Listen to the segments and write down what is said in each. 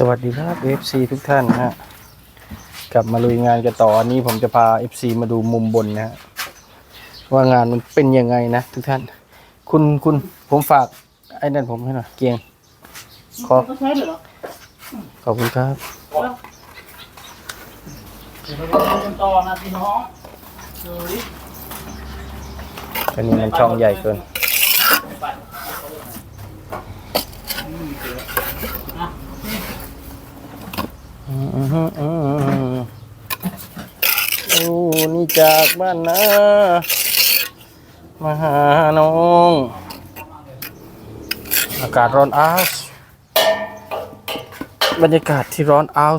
สวัสดีครับ FC ทุกท่านนะฮะกลับมาลุยงานกันต่ออันนี้ผมจะพา FC มาดูมุมบนนะฮะว่างานมันเป็นยังไงนะทุกท่าน คุณคุณผมฝากไอ้นั่นผมให้หน่อยเกียง ขอก็ใช้เหรอขอบคุณครับเดี๋ยวเราไปกันต่อนะพี่น้องเฮ้ยอันนี้มันช่องใหญ่เกิน อะ อืมอืมอืมอืม โอ้นี่จากบ้านนะมาหาน้อง อากาศร้อนอ้าวบรรยากาศที่ร้อนอ้าว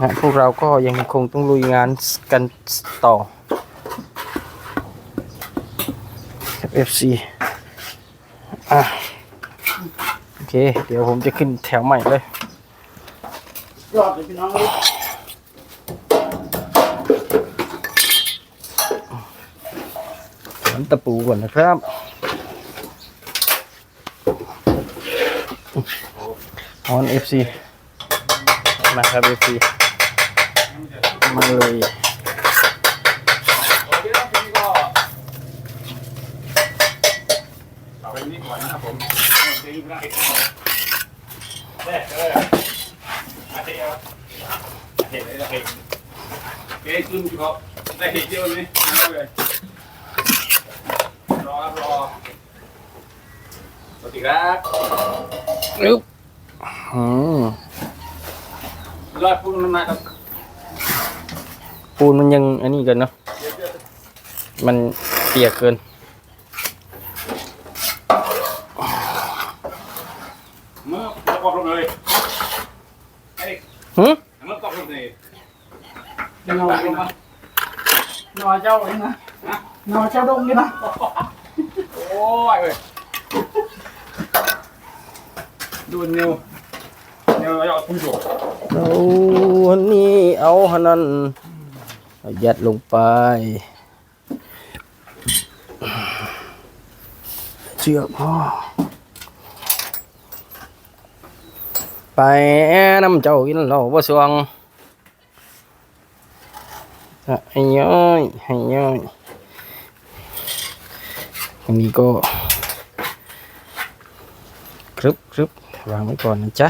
นะพวกเราก็ยังคงต้องลุยงานกันต่อกับ FC อะ โอเค เดี๋ยวผมจะขึ้นแถวใหม่เลย ยอดเลยพี่น้องเลยถอนตะปูก่อนนะครับ ออน FC มาครับ FC มาเลยโอเคครับทีนี้ก็เอาไปนี่ก่อนนะครับผม เดี๋ยวได้เด้อเอออาเทียวอาเทียวอาเทียวเก๊ขึ้นเขาได้เห็นเยวนี้นั่นเลยรอรอสวัสดีครับอึ๊บอืมรอดพุ่งมาครับปูนมันยังอันนี้กันเนาะ มันเปียกเกิน เมื่อแล้วก็ลงเลย หึมือก็ลงเลยเดี๋ยวเราลงมานอเจ้าเองนะนอเจ้าดงนี่นะโอ้ยเว้ยดูนิวนิวเอาพุ่งจุกเอาอันนี้เอาหันนั้นยัดลงไปเชือกพ่อ ไปน้ำเจ้ากินเหล้าบ่สวงอะให้ย่อยให้ย่อยอันนี้ก็ครึบครึบวางไว้ก่อนนะจ๊ะ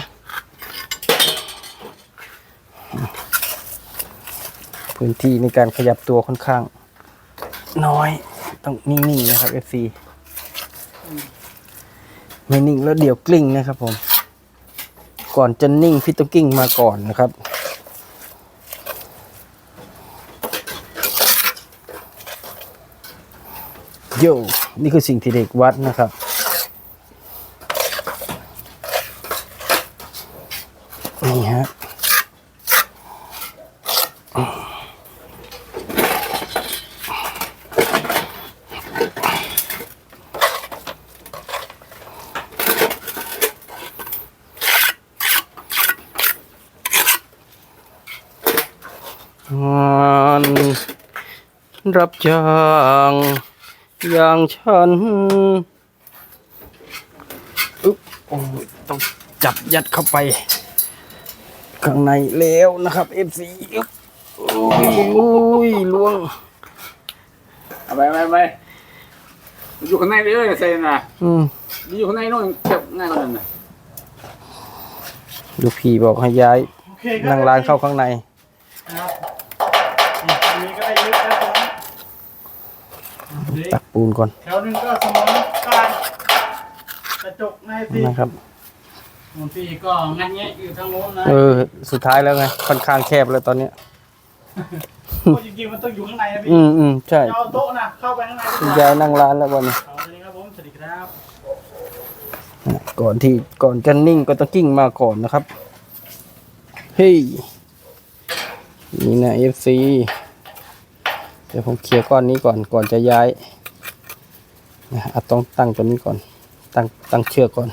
พื้นที่ในการขยับตัวค่อนข้าง น้อย ต้องนิ่งๆนะครับ FC ไม่นิ่งแล้วเดี๋ยวกลิ้งนะครับผม ก่อนจะนิ่งพิโตกิ้งมาก่อนนะครับ โยนี่คือสิ่งที่เด็กวัดนะครับ รับจ้างอย่างฉันอึ๊บโอ้ยต้องจับยัดเข้าไป ข้างในแล้วนะครับ FC อึ๊บโอ้ยโอ้ยล่วงเอาไปไปไปอยู่ข้างในเลยเซนนะอืมอยู่ข้างในนู่นเก็บง่ายกว่านั้นนะลูกพี่บอกให้ย้ายโอเคก็นั่งร้านเข้าข้างในครับนี่อันนี้ก็ได้ลึกแล้วผม ตักปูนก่อนแถวหนึงก็สมองการกระจกในสินะครับ บางทีก็งัดแงะอยู่ทางโน้นนะเออ สุดท้ายแล้วไงค่อนข้างแคบแล้วตอนเนี้ยโอ้จริงๆมันต้องอยู่ข้างในนะพี่อืมอืมใช่เอาโต๊ะนะเข้าไปข้างในดีกคุณว่ายายนั่งร้านแล้ววันนี้เอาสวัสดีครับผมสวัสดีครับก่อนที่ก่อนจะนิ่งก็ต้องกิ้งมาก่อนนะครับเฮ้ยนี่นะ FC เดี๋ยวผมเคลียร์ก้อนนี้ก่อนก่อนจะย้าย นะอะต้องตั้งตัวนี้ก่อนตั้งตั้งเชือกก่อน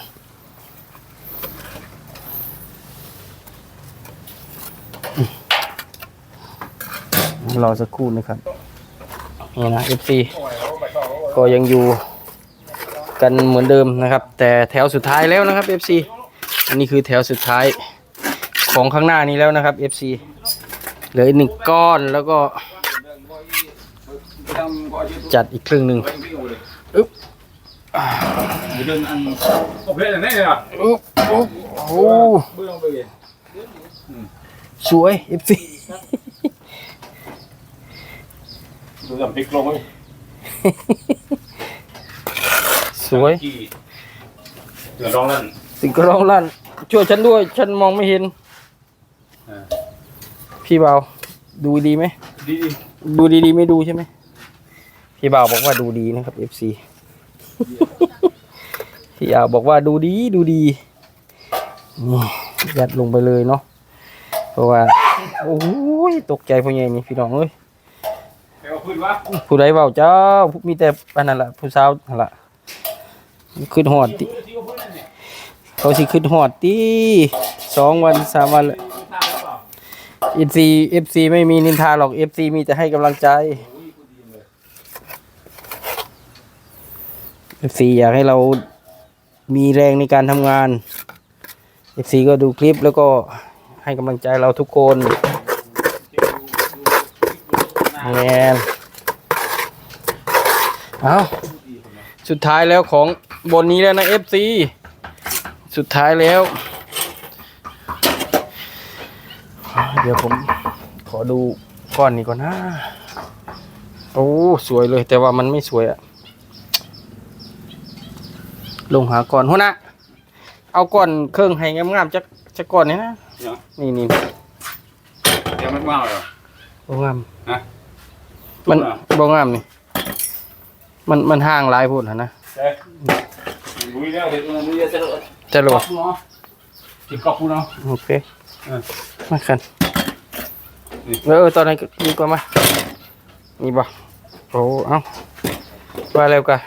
รอสักครู่นะครับนี่นะ FC ก็ยังอยู่กันเหมือนเดิมนะครับ แต่แถวสุดท้ายแล้วนะครับ FC อันนี้คือแถวสุดท้ายของข้างหน้านี้แล้วนะครับ FC เหลืออีกหนึ่งก้อนแล้วก็จัดอีกครึ่งหนึ่ง เดินอันโอเคแต่แน่เลยอะอุ๊บอุ๊บโอ้โหเบื้องไปเลยสวย FC ดูแบบพลิกลงเลยสวยเดือดร้อนนั่นสิงกระร้องลั่นช่วยฉันด้วย ฉันมองไม่เห็นอ่าพี่เบาดูดีไหมดีดีดูดีๆไม่ดูใช่ไหมพี่บ่าวบอกว่าดูดีนะครับ FC พี่บ่าวบอกว่าดูดีดูดีนี่ยัดลงไปเลยเนาะเพราะว่าโอ้ยตกใจพ่อใหญ่นี่พี่น้องเอ้ยแกว่าพูดว่าผู้ใดเบาเจ้ามีแต่อันนั้นละผู้สาวนั่นละขึ้นหอดติที่เขาพูดนั่นเนี่ยเขาสิขึ้นหอดติสองวันสามวันละทราบหรือเปล่าเอฟซีเอฟซีไม่มีนินทาหรอกเอฟซีมีแต่ให้กำลังใจ เอฟซีอยากให้เรามีแรงในการทำงานเอฟซีก็ดูคลิปแล้วก็ให้กำลังใจเราทุกคนแมนเอาสุดท้ายแล้วของบนนี้แล้วนะเอฟซีสุดท้ายแล้ว เดี๋ยวผมขอดูก้อนนี้ก่อนนะ โอ้ สวยเลยแต่ว่ามันไม่สวยอะ ลงหาก่อนหัวหน้าเอาก้อนเครื่องให้งามๆจักจักก้อนนี้นะเนาะนี่นี่เดี๋ยวมันว่าเหรอบ่งามฮะมันตุ๊กเหรอบ่งามนี่ มันมันห่างหลายพุ่นหั่นนะเอ๊ะดูแล้วเดี๋ยวมันจะจะจะโหลกรอดบเนาะติดกรอบเนาะ โอเคเออมากันนี่ เออตอนนั้นก็ดีกว่ามานี่บ่โอ้เอ้าว่าแล้วกะ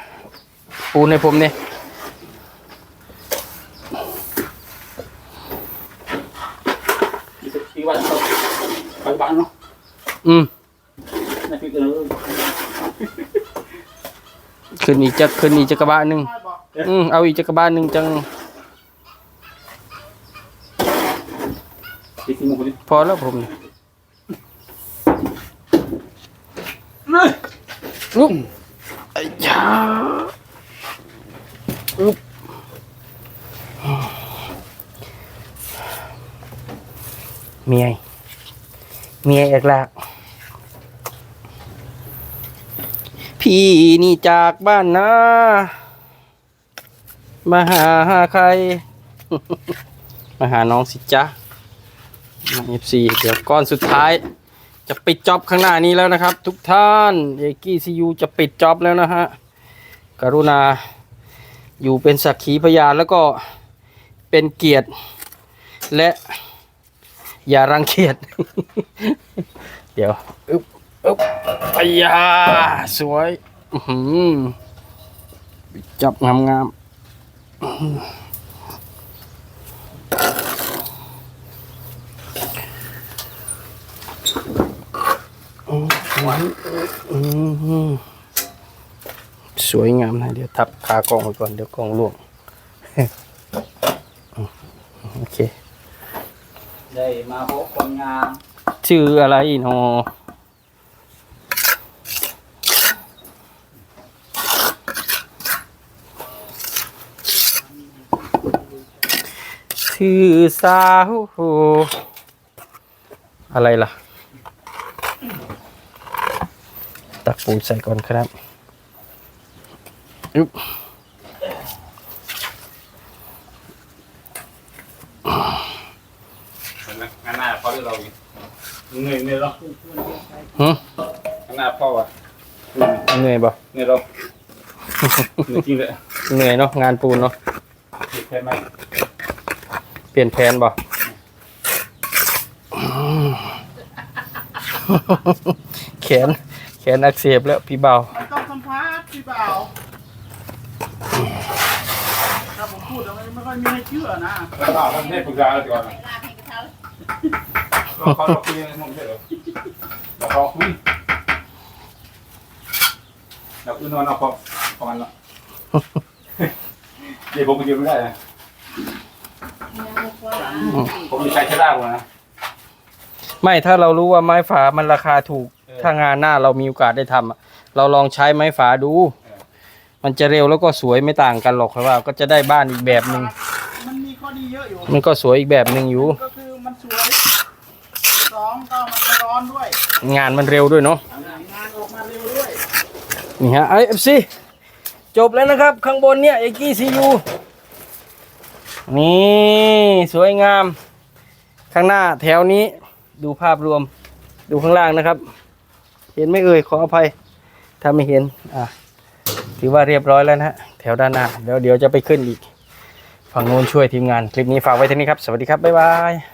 ปูนให้ผมเนี่ย อีกวันเขาไปบ้านเนาะ อืมนั่นคือเออขึ้นอีกจะขึ้นอีกจักรบาลหนึ่งอืมเอาอีกจักรบาลหนึ่งจังที่ที่มุกนี่พอแล้วผมนี่ลุกไอ้ยาลุกเมียเมียเอกลาก พี่นี่จากบ้านนะมาหาใคร มาหาน้องสิจ๊ะเอฟซีเดี๋ยวก้อนสุดท้าย จะปิดจ็อบข้างหน้านี้แล้วนะครับ ทุกท่านเอกี้ซียูจะปิดจ็อบแล้วนะฮะกรุณาอยู่เป็นสักขีพยานแล้วก็เป็นเกียรติ และอย่ารังเกียจเดี๋ยวอึ๊บ อึ๊บไอ้ยาสวยอื้อหือจับงามงามๆอืมสวยงามนะเดี๋ยวทับขากล้องไว้ก่อนเดี๋ยวกล้องล่วงโอเค ได้มาพบคนงานชื่ออะไรเนอ ชื่อสาวอะไรล่ะ ตักปูนใส่ก่อนครับอึ๊บงานหน้าพ่อที่เราเงยเงยเราหึงานหน้าพ่อว่ะเหนื่อยบ่เงยเราเงยจริงเลยเหนื่อยเนาะงานปูนเนาะใช่ไหม เปลี่ยนแผนบ่แขน แขนอักเสบแล้วพี่เบาต้องสัมภาษณ์พี่เปล่าถ้าผมพูดแล้วไม่ค่อยมีให้เชื่อนะแล้วเราต้องให้ปรึกษาเราก่อนเราเขาเราคุยกันหมดเลยเหรอเราเขาคุยเราคือนอนเอาพอพอมันละเดี๋ยวผมไปยืมไม่ได้นะยัง ผมมีใช้ชะล่างมาไม่ถ้าเรารู้ว่าไม้ฝามันราคาถูก ถ้างานหน้าเรามีโอกาสได้ทำอะเราลองใช้ไม้ฝาดู มันจะเร็วแล้วก็สวยไม่ต่างกันหรอกครับว่าก็จะได้บ้านอีกแบบหนึ่งมันมีข้อดีเยอะอยู่ มันก็สวยอีกแบบหนึ่งอยู่ ก็คือมันสวยสองก็มันไม่ร้อนด้วยงานมันเร็วด้วยเนาะ งานออกมาเร็วด้วย นี่ฮะไอเอฟซีจบแล้วนะครับ ข้างบนเนี่ยเอกี้ซียู นี่สวยงาม ข้างหน้าแถวนี้ดูภาพรวมดูข้างล่างนะครับ เห็นไหม่เอ่ยขออภัย ถ้าไม่เห็นอะถือว่าเรียบร้อยแล้วนะฮะแถวด้านหน้าเดี๋ยวเดี๋ยวจะไปขึ้นอีก ฝั่งโน้นช่วยทีมงาน คลิปนี้ฝากไว้เท่านี้ครับ สวัสดีครับ บ๊ายบาย